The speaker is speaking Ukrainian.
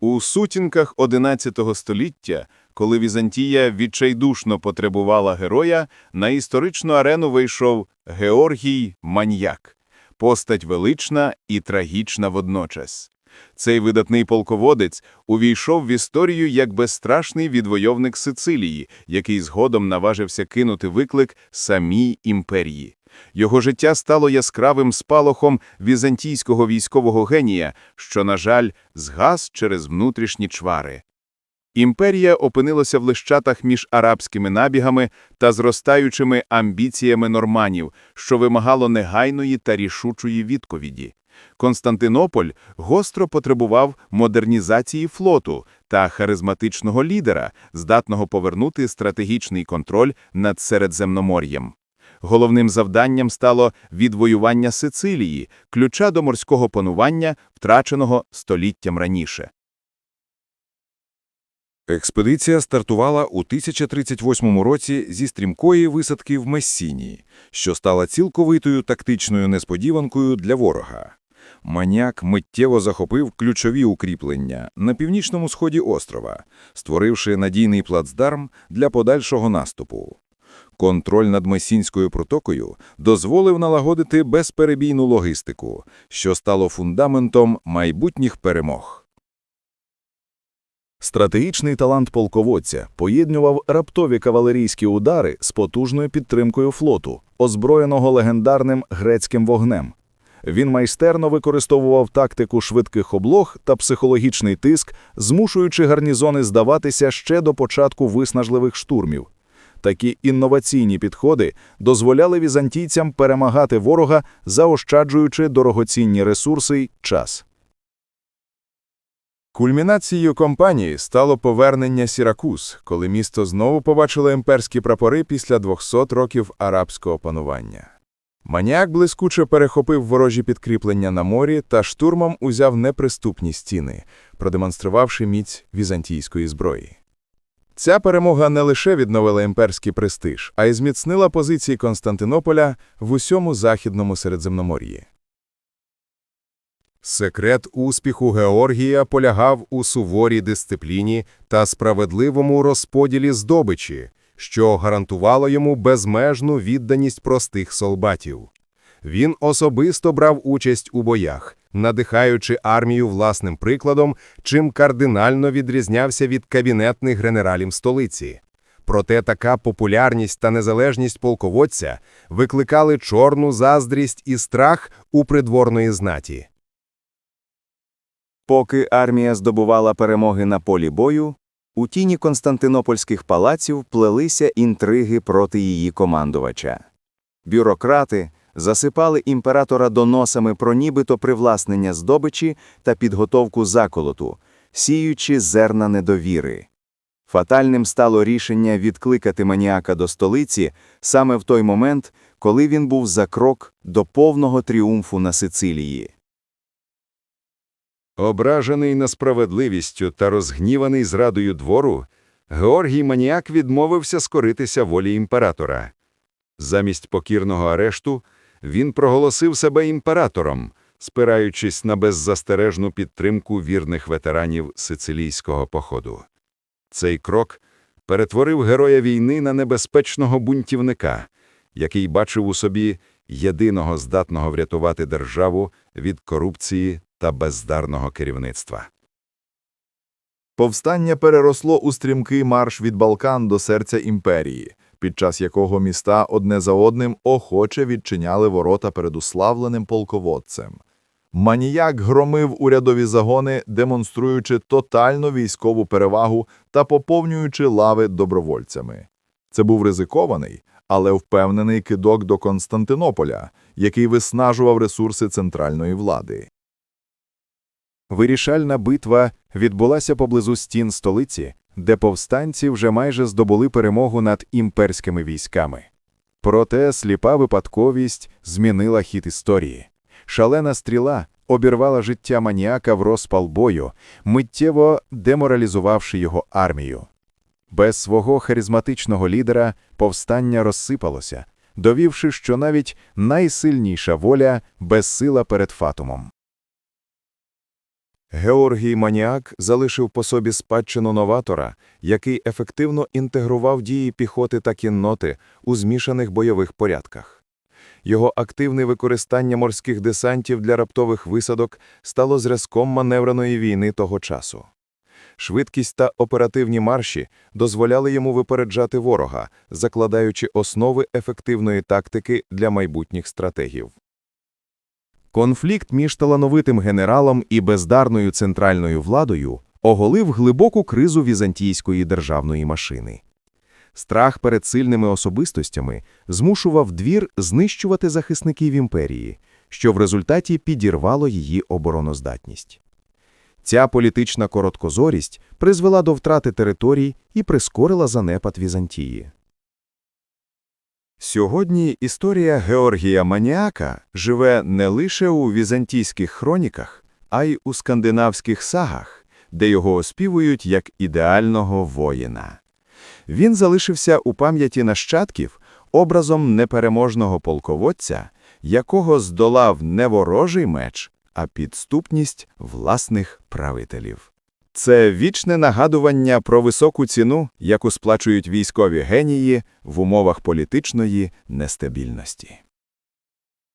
У сутінках XI століття, коли Візантія відчайдушно потребувала героя, на історичну арену вийшов Георгій Маньяк, постать велична і трагічна водночас. Цей видатний полководець увійшов в історію як безстрашний відвойовник Сицилії, який згодом наважився кинути виклик самій імперії. Його життя стало яскравим спалахом візантійського військового генія, що, на жаль, згас через внутрішні чвари. Імперія опинилася в лищатах між арабськими набігами та зростаючими амбіціями норманів, що вимагало негайної та рішучої відповіді. Константинополь гостро потребував модернізації флоту та харизматичного лідера, здатного повернути стратегічний контроль над Середземномор'ям. Головним завданням стало відвоювання Сицилії, ключа до морського панування, втраченого століттям раніше. Експедиція стартувала у 1038 році зі стрімкої висадки в Мессінії, що стала цілковитою тактичною несподіванкою для ворога. Маніак миттєво захопив ключові укріплення на північному сході острова, створивши надійний плацдарм для подальшого наступу. Контроль над Месінською протокою дозволив налагодити безперебійну логістику, що стало фундаментом майбутніх перемог. Стратегічний талант полководця поєднував раптові кавалерійські удари з потужною підтримкою флоту, озброєного легендарним грецьким вогнем. Він майстерно використовував тактику швидких облог та психологічний тиск, змушуючи гарнізони здаватися ще до початку виснажливих штурмів. Такі інноваційні підходи дозволяли візантійцям перемагати ворога, заощаджуючи дорогоцінні ресурси й час. Кульмінацією кампанії стало повернення Сіракуз, коли місто знову побачило імперські прапори після 200 років арабського панування. Маніак блискуче перехопив ворожі підкріплення на морі та штурмом узяв неприступні стіни, продемонструвавши міць візантійської зброї. Ця перемога не лише відновила імперський престиж, а й зміцнила позиції Константинополя в усьому західному Середземномор'ї. Секрет успіху Георгія полягав у суворій дисципліні та справедливому розподілі здобичі, що гарантувало йому безмежну відданість простих солдатів. Він особисто брав участь у боях, надихаючи армію власним прикладом, чим кардинально відрізнявся від кабінетних генералів столиці. Проте така популярність та незалежність полководця викликали чорну заздрість і страх у придворної знаті. Поки армія здобувала перемоги на полі бою, у тіні константинопольських палаців плелися інтриги проти її командувача. Бюрократи засипали імператора доносами про нібито привласнення здобичі та підготовку заколоту, сіючи зерна недовіри. Фатальним стало рішення відкликати маніака до столиці саме в той момент, коли він був за крок до повного тріумфу на Сицилії. Ображений несправедливістю та розгніваний зрадою двору, Георгій Маніак відмовився скоритися волі імператора. Замість покірного арешту він проголосив себе імператором, спираючись на беззастережну підтримку вірних ветеранів сицилійського походу. Цей крок перетворив героя війни на небезпечного бунтівника, який бачив у собі єдиного здатного врятувати державу від корупції та бездарного керівництва. Повстання переросло у стрімкий марш від Балкан до серця імперії, під час якого міста одне за одним охоче відчиняли ворота перед уславленим полководцем. Маніяк громив урядові загони, демонструючи тотальну військову перевагу та поповнюючи лави добровольцями. Це був ризикований, але впевнений кидок до Константинополя, який виснажував ресурси центральної влади. Вирішальна битва відбулася поблизу стін столиці, де повстанці вже майже здобули перемогу над імперськими військами. Проте сліпа випадковість змінила хід історії. Шалена стріла обірвала життя маніака в розпал бою, миттєво деморалізувавши його армію. Без свого харизматичного лідера повстання розсипалося, довівши, що навіть найсильніша воля безсила перед фатумом. Георгій Маніак залишив по собі спадщину новатора, який ефективно інтегрував дії піхоти та кінноти у змішаних бойових порядках. Його активне використання морських десантів для раптових висадок стало зразком маневреної війни того часу. Швидкість та оперативні марші дозволяли йому випереджати ворога, закладаючи основи ефективної тактики для майбутніх стратегів. Конфлікт між талановитим генералом і бездарною центральною владою оголив глибоку кризу візантійської державної машини. Страх перед сильними особистостями змушував двір знищувати захисників імперії, що в результаті підірвало її обороноздатність. Ця політична короткозорість призвела до втрати територій і прискорила занепад Візантії. Сьогодні історія Георгія Маніака живе не лише у візантійських хроніках, а й у скандинавських сагах, де його оспівують як ідеального воїна. Він залишився у пам'яті нащадків образом непереможного полководця, якого здолав не ворожий меч, а підступність власних правителів. Це вічне нагадування про високу ціну, яку сплачують військові генії в умовах політичної нестабільності.